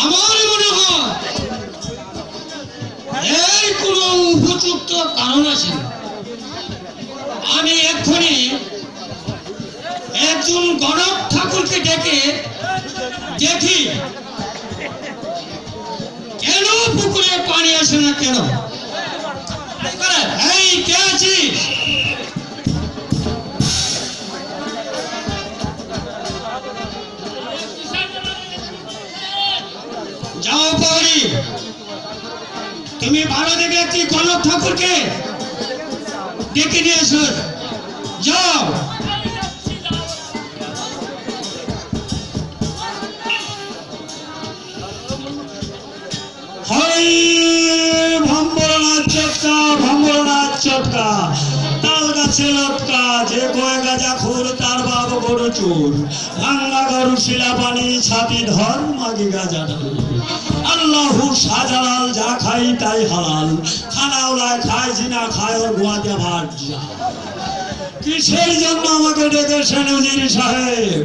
আমার মনে হয় এর উপযুক্ত কারণ আছে আমি এক্ষুনি একজন গণক ঠাকুরকে ডেকে দেখি, কেন পুকুরে পানি আসে না কেন? এই কে আছিস? যাও পরি। তুমি ভালো দেখে একটি গণক ঠাকুরকে। ডেকে নিয়ে যাও। হই ভম্বরনাথ চটকা ভম্বরনাথ চটকা। তাল লটকা যে কয় গাজা খুর তার বাবু বড় চোর। ভাঙ্গা গরু শিলা পানি ছাতি ধর মাগি গাজা ঢাল আল্লাহু সাজালাল যা খাই তাই হালাল। খানাওলায় খায় জিনা খায় ওর গোয়াতে ভাত কিসের জন্য আমাকে ডেকেছেন উজির সাহেব?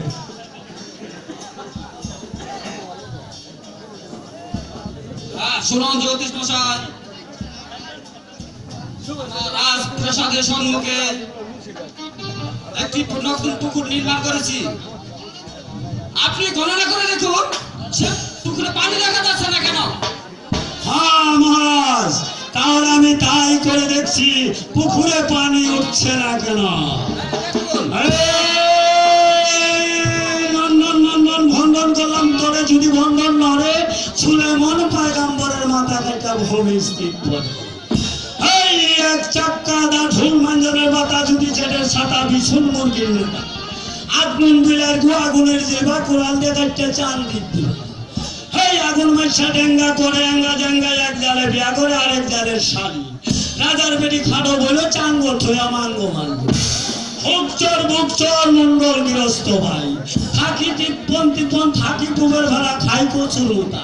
হ্যাঁ, শুনুন জ্যোতিষ মশাই। রাজপ্রাসাদের সম্মুখে একটি নতুন পুকুর নির্মাণ করেছি। আপনি গণনা করে দেখুন, সে পুকুরে পানি দেখা যাচ্ছে না কেন? হ্যাঁ মহারাজ, তাহলে আমি তাই করে দেখছি, পুকুরে পানি উঠছে না কেন? নন্দন নন্দন ভণ্ডন করলাম তোরে, যদি ভণ্ডন নড়ে শুনে মন পায়গাম্বরের মাথা কাটা ভূমি স্থির এই, এক চাক্কা বাতা যদি ছেড়ে সাতা বিছুন মুরগির নেতা। আগুন বিলার গু আগুনের যেবা কোরআন কাটতে চান দিতে। এই আগুন মাইসা ডেঙ্গা করে এঙ্গা, জেঙ্গা, এক জালে বিয়া করে আরেক জালের শাড়ি। রাজার বেটি খাটো বলে চাঙ্গ থয়া মাঙ্গ মাঙ্গ ভোগচর ভোগচর মন্ডল গৃহস্থ ভাই। থাকি টিপন টিপন থাকি টুবের ভাড়া, খাই কচুর মোটা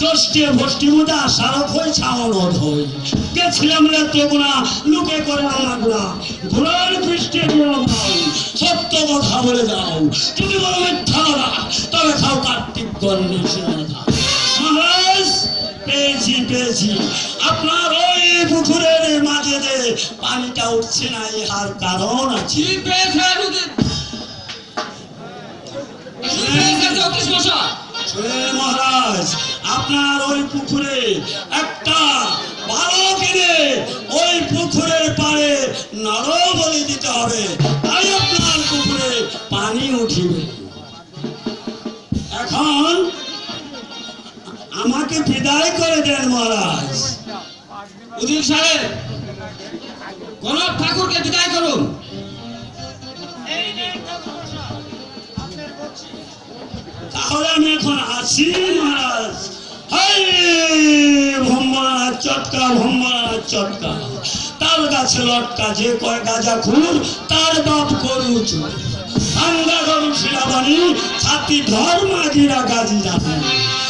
ষষ্ঠী ভষ্টি মুদে আষাঢ় খই ছাওয়ানো ধই গেছিলাম রাত্রগুনা লুকে করে গুণা ঘোড়ার পৃষ্ঠে ভাও সত্য কথা বলে যাও যদি বলো মিথ্যা তবে খাও কার্তিক গণ্যে মহারাজ, পেয়েছি পেয়েছি। আপনার ওই পুকুরের মাঝে যে পানিটা উঠছে না ইহার কারণ আছে। কি কি পেয়েছেন জ্যোতিষ মশাই? মহারাজ, আপনার ওই পুকুরে একটা ভালো কিনে ওই পুকুরের পাড়ে নর বলি দিতে হবে। তাই আপনার পুকুরে পানি উঠিবে। এখন আমাকে বিদায় করে দেন মহারাজ। উদিত সাহেব, গণক ঠাকুরকে বিদায় করুন। তাহলে আমি এখন আসি মহারাজ। হাই ভম্বনাথ চটকা ভম্বনাথ চটকা। তার গাছে লটকা, যে কয় গাজা খুর, তার বাপ করু চুর। আঙ্গা গরু শিলাবানি ছাতি ধর মাগিরা গাজি যাবে